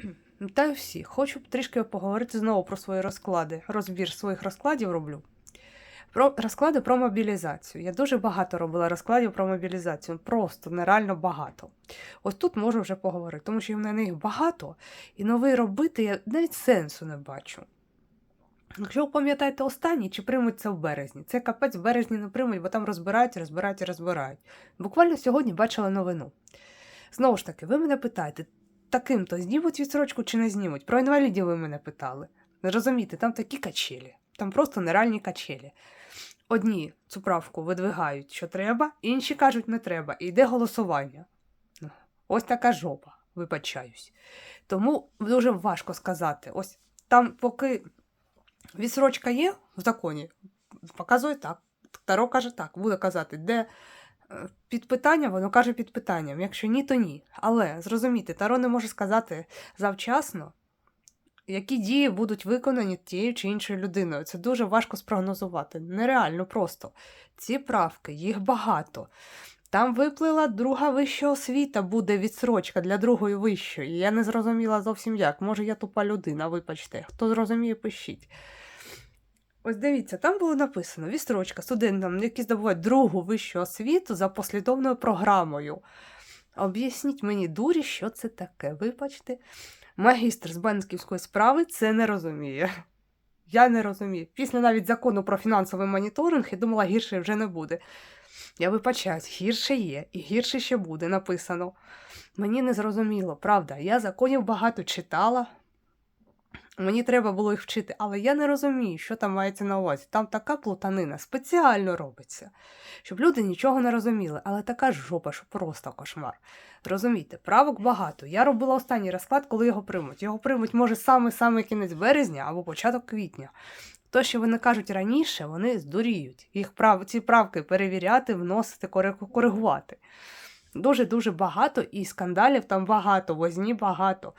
Вітаю всіх. Хочу трішки поговорити знову про свої розклади. Розбір своїх розкладів роблю. Про розклади про мобілізацію. Я дуже багато робила розкладів про мобілізацію. Просто нереально багато. Ось тут можу вже поговорити, тому що мене їх багато, і новий робити я навіть сенсу не бачу. Якщо ви пам'ятаєте останній, чи приймуть це в березні? Це капець в березні не приймуть, бо там розбирають, розбирають і розбирають. Буквально сьогодні бачила новину. Знову ж таки, ви мене питаєте, таким-то знімуть відсрочку чи не знімуть? Про інвалідів ви мене питали. Розумієте, там такі качелі, там просто нереальні качелі. Одні цю правку видвигають, що треба, інші кажуть, не треба, і йде голосування. Ну, Ось така жопа, вибачаюсь. Тому дуже важко сказати. Ось там, поки відсрочка є в законі, показує так. Таро каже так, буде казати, де під питанням, воно каже під питанням. Якщо ні, то ні. Але зрозумійте, Таро не може сказати завчасно, які дії будуть виконані тією чи іншою людиною. Це дуже важко спрогнозувати. Нереально просто. Ці правки, їх багато. Там виплила друга вища освіта, буде відсрочка для другої вищої. Я не зрозуміла зовсім як. Може, я тупа людина, вибачте. Хто зрозуміє, пишіть. Ось дивіться, там було написано відстрочка студентам, які здобувають другу вищу освіту за послідовною програмою. Об'ясніть мені, дурі, що це таке. Вибачте, магістр з банківської справи це не розуміє. Я не розумію. Після навіть закону про фінансовий моніторинг я думала, гірше вже не буде. Я вибачаюсь, гірше є, і гірше ще буде написано. Мені не зрозуміло, правда, я законів багато читала. Мені треба було їх вчити, але я не розумію, що там мається на увазі. Там така плутанина спеціально робиться, щоб люди нічого не розуміли, але така жопа, що просто кошмар. Розумієте, правок багато. Я робила останній розклад, коли його приймуть. Його приймуть, може, саме-саме кінець березня або початок квітня. То, що вони кажуть раніше, вони здуріють. Їх прав... ці правки перевіряти, вносити, коригувати. Дуже-дуже багато, і скандалів там багато, возні багато.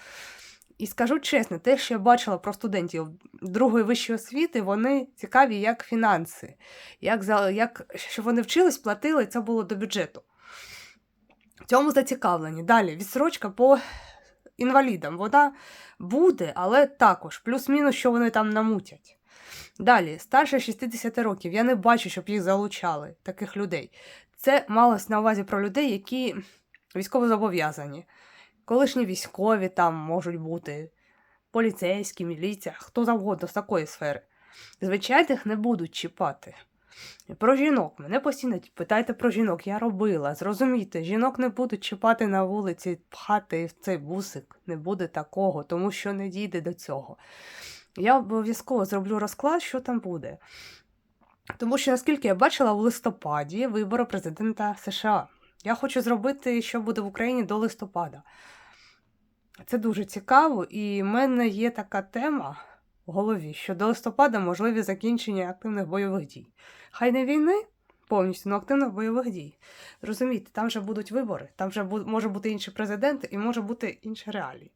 І скажу чесно, те, що я бачила про студентів другої вищої освіти, вони цікаві як фінанси, як, як щоб вони вчились, платили, це було до бюджету. В цьому зацікавлені. Далі відсрочка по інвалідам. Вона буде, але також, плюс-мінус, що вони там намутять. Далі, старше 60 років. Я не бачу, щоб їх залучали, таких людей. Це малось на увазі про людей, які військово зобов'язані. Колишні військові там можуть бути, поліцейські, міліція, хто завгодно з такої сфери. Звичайних не будуть чіпати. Про жінок. Мене постійно питайте про жінок. Я робила. Зрозумійте, жінок не будуть чіпати на вулиці, пхати в цей бусик. Не буде такого, тому що не дійде до цього. Я обов'язково зроблю розклад, що там буде. Тому що, наскільки я бачила, у листопаді вибори президента США. Я хочу зробити, що буде в Україні до листопада. Це дуже цікаво, і в мене є така тема в голові, що до листопада можливі закінчення активних бойових дій. Хай не війни повністю, але активних бойових дій. Розумієте, там вже будуть вибори, там вже може бути інший президент і може бути інші реалії.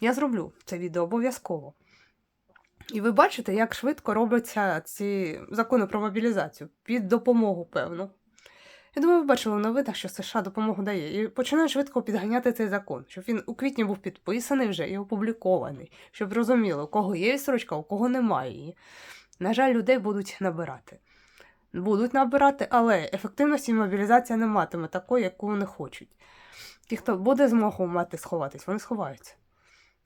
Я зроблю це відео обов'язково. І ви бачите, як швидко робляться ці закони про мобілізацію під допомогу, певно. Я думаю, ви бачили в новинах, що США допомогу дає, і починає швидко підганяти цей закон, щоб він у квітні був підписаний вже і опублікований, щоб розуміло, у кого є відсрочка, у кого немає її. На жаль, людей будуть набирати. Будуть набирати, але ефективності мобілізація не матиме такої, яку вони хочуть. Ті, хто буде змогу мати сховатись, вони сховаються.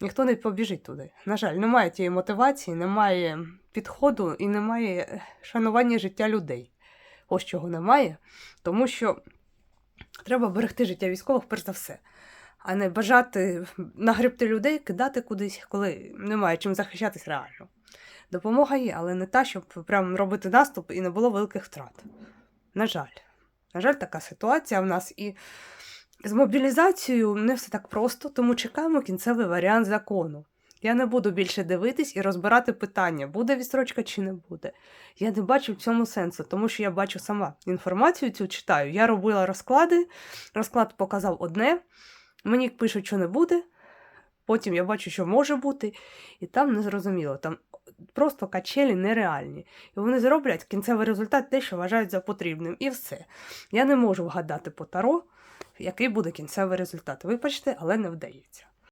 Ніхто не побіжить туди. На жаль, немає тієї мотивації, немає підходу і немає шанування життя людей. Ось чого немає, тому що треба берегти життя військових перш за все, а не бажати нагребти людей, кидати кудись, коли немає чим захищатись реально. Допомога є, але не та, щоб прям робити наступ і не було великих втрат. На жаль, на жаль, така ситуація в нас і з мобілізацією не все так просто, тому чекаємо кінцевий варіант закону. Я не буду більше дивитись і розбирати питання, буде відстрочка чи не буде. Я не бачу в цьому сенсу, тому що я бачу сама інформацію цю читаю. Я робила розклади, розклад показав одне, мені пишуть, що не буде. Потім я бачу, що може бути, і там не зрозуміло. Там просто качелі нереальні. І вони зроблять кінцевий результат те, що вважають за потрібним. І все. Я не можу вгадати по таро, який буде кінцевий результат. Вибачте, але не вдається.